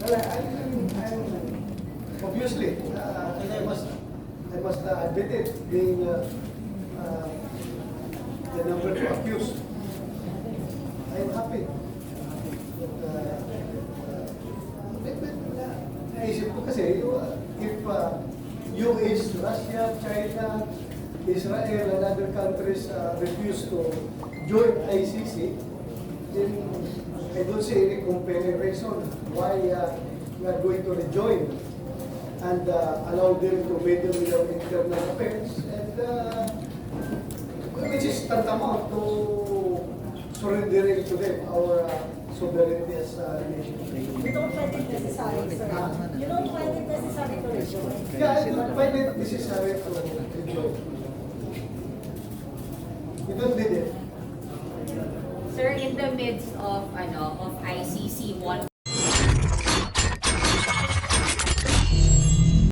Well, I, I'm, obviously, uh, and I must, I must uh, admit it, being uh, uh, the number two accused. I'm happy. But, uh, uh, naisip ko kasi, uh, if uh, US, Russia, China, Israel, and other countries uh, refuse to join ICC, then I don't see any compelling reason why uh, we are going to rejoin and uh, allow them to meddle with our internal affairs and uh, which is tantamount to surrendering to them our uh, sovereignty as a nation. You don't find it necessary, sir. You don't find it necessary to rejoin. Yeah, I don't find it necessary to rejoin. We don't need it. Sir, in the midst of ano of ICC 1.0